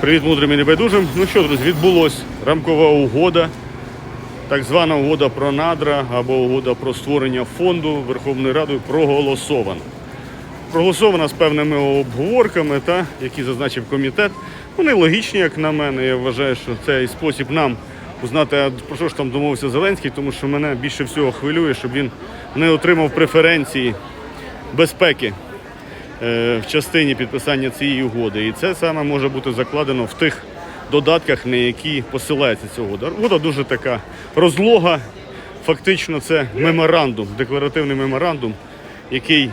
Привіт, мудрим і небайдужим. Ну що, друзі, відбулось рамкова угода, так звана угода про надра або угода про створення фонду Верховною Радою проголосована. Проголосована з певними обговорками, та, які зазначив комітет. Вони логічні, як на мене. Я вважаю, що цей спосіб нам узнати, про що ж там домовився Зеленський, тому що мене більше всього хвилює, щоб він не отримав преференції безпеки в частині підписання цієї угоди. І це саме може бути закладено в тих додатках, на які посилається ця угода. Угода дуже така розлога. Фактично, це меморандум, декларативний меморандум, який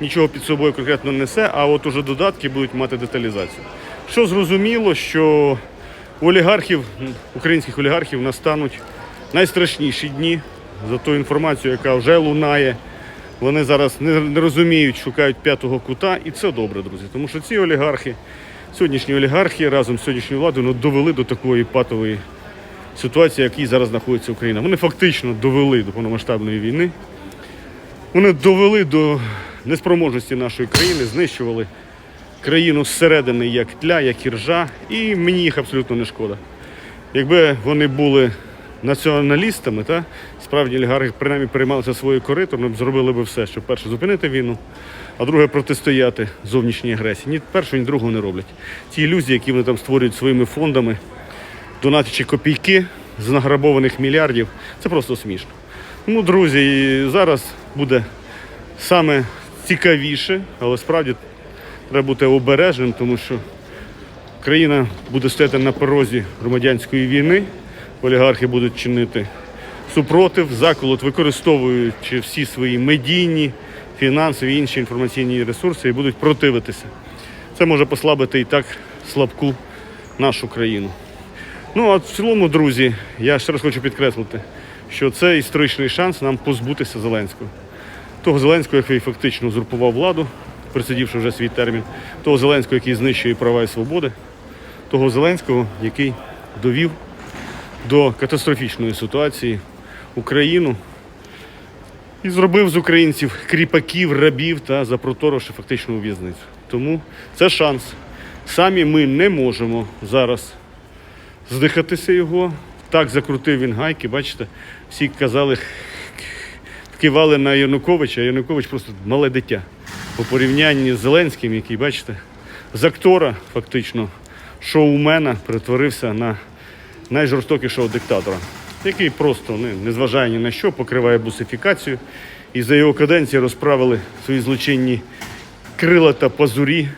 нічого під собою конкретно не несе, а от уже додатки будуть мати деталізацію. Що зрозуміло, що у олігархів, українських олігархів настануть найстрашніші дні за ту інформацію, яка вже лунає. Вони зараз не, розуміють, шукають п'ятого кута, і це добре, друзі. Тому що ці олігархи, сьогоднішні олігархи разом з сьогоднішньою владою ну, довели до такої патової ситуації, в якій зараз знаходиться Україна. Вони фактично довели до повномасштабної війни. Вони довели до неспроможності нашої країни, знищували країну зсередини як тля, як іржа, і мені їх абсолютно не шкода. Якби вони були націоналістами, та, справді олігархи принаймні переймалися своєю корито, зробили б все, щоб перше зупинити війну, а друге протистояти зовнішній агресії. Ні першого, ні другого не роблять. Ті ілюзії, які вони там створюють своїми фондами, донатячи копійки з награбованих мільярдів, це просто смішно. Ну, друзі, зараз буде саме цікавіше, але справді треба бути обережним, тому що країна буде стояти на порозі громадянської війни, олігархи будуть чинити супротив, заколот, використовуючи всі свої медійні, фінансові і інші інформаційні ресурси і будуть противитися. Це може послабити і так слабку нашу країну. Ну а в цілому, друзі, я ще раз хочу підкреслити, що це історичний шанс нам позбутися Зеленського. Того Зеленського, який фактично узурпував владу, присидівши вже свій термін, того Зеленського, який знищує права і свободи, того Зеленського, який довів до катастрофічної ситуації Україну і зробив з українців кріпаків, рабів та запроторивши фактично у в'язницю. Тому це шанс. Самі ми не можемо зараз здихатися його. Так закрутив він гайки, бачите, всі казали, кивали на Януковича, а Янукович просто мале дитя. По порівнянні з Зеленським, який, бачите, з актора, фактично, шоумена перетворився на найжорстокішого диктатора, який просто не, незважає ні на що, покриває бусифікацію. І за його каденції розправили свої злочинні крила та пазурі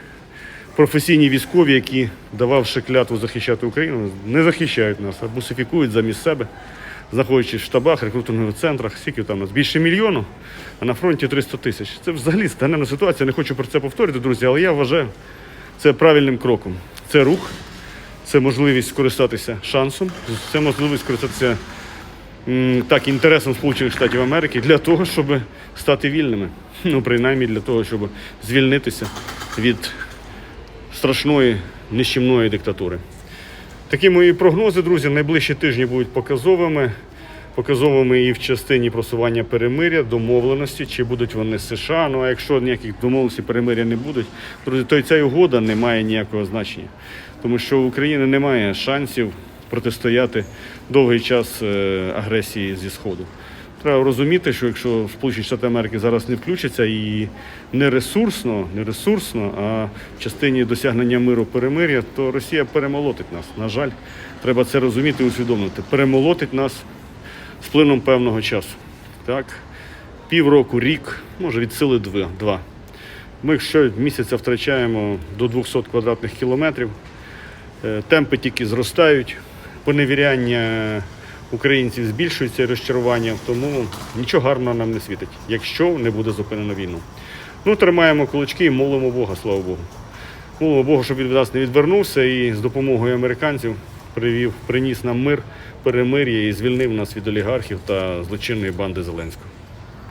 професійні військові, які, дававши клятву захищати Україну, не захищають нас, а бусифікують замість себе, знаходячись в штабах, рекрутингових центрах, скільки там нас більше мільйону, а на фронті 300 тисяч. Це взагалі станемна ситуація. Не хочу про це повторити, друзі, але я вважаю це правильним кроком. Це рух, це можливість скористатися шансом, це можливість скористатися так, інтересом Сполучених Штатів Америки для того, щоб стати вільними. Ну, принаймні для того, щоб звільнитися від страшної нищівної диктатури. Такі мої прогнози, друзі, найближчі тижні будуть показовими. Показовими і в частині просування перемиря, домовленості, чи будуть вони США. Ну а якщо ніяких домовленостей перемиря не будуть, то й ця угода не має ніякого значення. Тому що у України немає шансів протистояти довгий час е, агресії зі Сходу. Треба розуміти, що якщо Сполучені Штати Америки зараз не включаться і не ресурсно, не ресурсно, а в частині досягнення миру перемир'я, то Росія перемолотить нас. На жаль, треба це розуміти і усвідомити. Перемолотить нас з плином певного часу. Так? Півроку, рік, може від сили два-. Ми щомісяця втрачаємо до 200 квадратних кілометрів. Е, Темпи тільки зростають, поневіряння українців збільшується розчарування, тому нічого гарного нам не світить, якщо не буде зупинено війну. Ну, тримаємо кулачки і молимо Бога, слава Богу. Молимо Бога, щоб від нас не відвернувся і з допомогою американців привів, приніс нам мир, перемир'я і звільнив нас від олігархів та злочинної банди Зеленського.